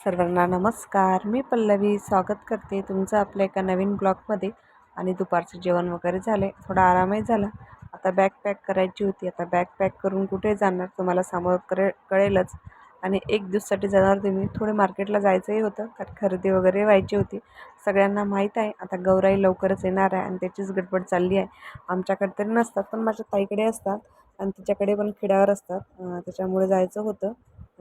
सर्वांना नमस्कार. मी पल्लवी स्वागत करते तुमचं आपल्या एका नवीन ब्लॉगमध्ये. आणि दुपारचं जेवण वगैरे झालं आहे थोडा आरामही झाला. आता बॅग पॅक करायची होती. आता बॅग पॅक करून कुठे जाणार तुम्हाला समोर करे कळेलच. आणि एक दिवसासाठी जाणार तुम्ही. थोडे मार्केटला जायचंही होतं. कारण खरेदी वगैरे व्हायची होती. सगळ्यांना माहीत आहे. आता गौराई लवकरच येणार आहे. आणि त्याचीच गडबड चालली आहे. आमच्याकडे तरी नसतात पण माझ्या ताईकडे असतात. आणि तिच्याकडे पण खेड्यावर असतात. त्याच्यामुळे जायचं होतं.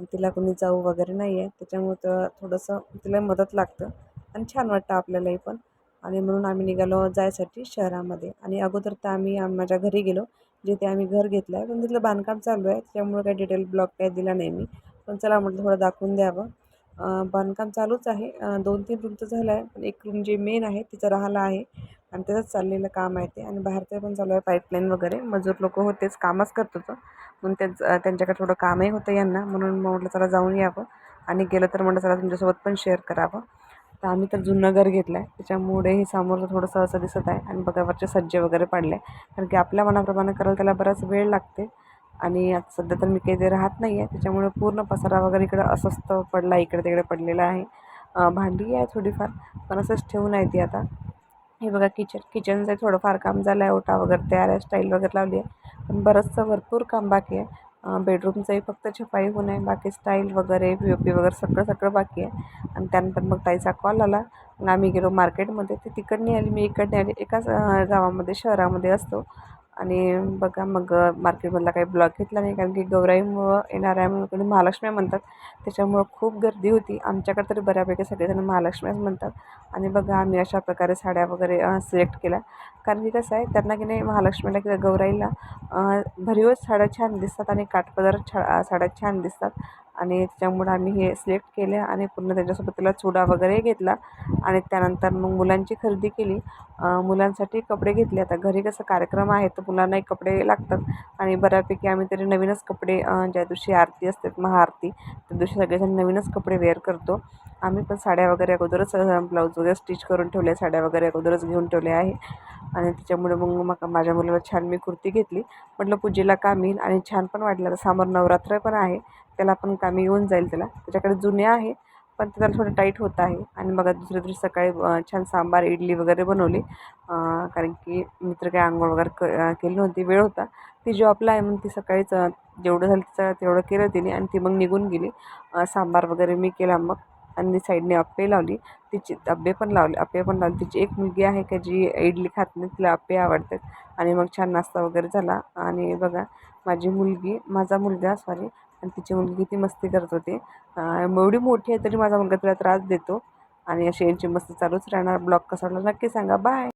तिला कोणी जाऊ वगैरे नाही आहे त्याच्यामुळं तर थोडंसं तिला मदत लागतं आणि छान वाटतं आपल्यालाही पण. आणि म्हणून आम्ही निघालो जायसाठी शहरामध्ये. आणि अगोदर तर आम्ही माझ्या घरी गेलो जिथे आम्ही घर घेतलं आहे पण तिथलं बांधकाम चालू आहे. त्याच्यामुळे काही डिटेल ब्लॉग काही दिला नाही मी. पण चला म्हटलं थोडं दाखवून द्यावं. बांधकाम चालूच आहे. दोन तीन रूमचं झालं आहे पण एक रूम जे मेन आहे तिचं राहायला आहे. आणि तसंच चाललेलं काम आहे ते. आणि बाहेरचं पण चालू आहे पाईपलाईन वगैरे. मजूर लोक होतेच कामच करत होतं. म्हणून त्यांचं त्यांच्याकडे थोडं कामही होतं यांना. म्हणून म्हटलं चला जाऊन यावं. आणि गेलं तर म्हटलं चला तुमच्यासोबत पण शेअर करावं. तर आम्ही तर जुनं घर घेतलं आहे त्याच्यामुळे हे समोरचं थोडंसं असं दिसत आहे. आणि बघावरचे सज्जे वगैरे पडले कारण की आपल्या मनाप्रमाणे करायला त्याला बराच वेळ लागते. आणि आता सध्या तर मी काही ते राहत नाही आहे त्याच्यामुळे पूर्ण पसारा वगैरे इकडं अस्वस्थ पडला इकडे तिकडे पडलेला आहे. भांडी आहे थोडीफार. पण असंच ठेवून आहे ती आता. हे बघा किचन किचनचं थोडंफार काम झालं आहे ओटा वगैरे तयार आहे स्टाईल वगैरे लावली आहे. पण बरंचसं भरपूर काम बाकी आहे. बेडरूमचंही फक्त छपाई होऊन आहे बाकी स्टाईल वगैरे पी ओ पी वगैरे सगळं सगळं बाकी आहे. आणि त्यानंतर मग ताईचा कॉल आला. मग आम्ही गेलो मार्केटमध्ये ते तिकडनी आली मी इकडने आली. एकाच गावामध्ये शहरामध्ये असतो. आणि बघा मग मार्केटमधला काही ब्लॉक घेतला नाही कारण की गौराईमुळं येणाऱ्या म्हणून महालक्ष्मी म्हणतात. त्याच्यामुळं खूप गर्दी होती. आमच्याकडे तरी बऱ्यापैकी सगळेजण महालक्ष्मीच म्हणतात. आणि बघा आम्ही अशा प्रकारे साड्या वगैरे सिलेक्ट केल्या. कारण की कसं आहे त्यांना की नाही महालक्ष्मीला किंवा गौराईला भरीवच साड्या छान दिसतात आणि काठपदर छा साड्या छान दिसतात. आणि त्याच्यामुळं आम्ही हे सिलेक्ट केलं आणि पूर्ण त्याच्यासोबत त्याला चुडा वगैरे घेतला. आणि त्यानंतर मग मुलांची खरेदी केली. मुलांसाठी कपडे घेतले. आता घरी कसं कार्यक्रम आहे तर मुलांनाही कपडे लागतात. आणि बऱ्यापैकी आम्ही तरी नवीनच कपडे ज्या दिवशी आरती असते महाआरती त्या दिवशी सगळेजण नवीनच कपडे वेअर करतो. आम्ही पण साड्या वगैरे अगोदरच ब्लाऊज वगैरे स्टिच करून ठेवले साड्या वगैरे अगोदरच घेऊन ठेवले आहे. आणि त्याच्यामुळे मग मग माझ्या मुलाला छान मी कुर्ती घेतली. म्हटलं पूजेला काम येईल आणि छान पण वाटलं. आता समोर नवरात्र पण आहे. त्याला पण कामी येऊन जाईल त्याला. त्याच्याकडे जुने आहे पण त्याला थोडं टाईट होत आहे. आणि मग दुसऱ्या दिवशी सकाळी छान सांबार इडली वगैरे बनवली. कारण की मित्र काही आंघोळ वगैरे क केली नव्हती वेळ होता. ती जॉबला आहे म्हणून ती सकाळीच जेवढं झालं तिचं तेवढं केलं तिने आणि ती मग निघून गेली. सांबार वगैरे मी केला मग. आणि साईडने अप्पे लावली. तिची अब्बे पण लावले अप्पे पण लावले. तिची एक मुलगी आहे का जी इडली खात नाही तिला अप्पे आवडतात. आणि मग छान नाश्ता वगैरे झाला. आणि बघा माझी मुलगी माझा मुलगा सॉरी आणि तिची मुलगी किती मस्ती करत होती. एवढी मोठी आहे तरी माझा मुलगा तिला त्रास देतो. आणि अशी यांची मस्ती चालूच राहणार. ब्लॉग कसा नक्की सांगा. बाय!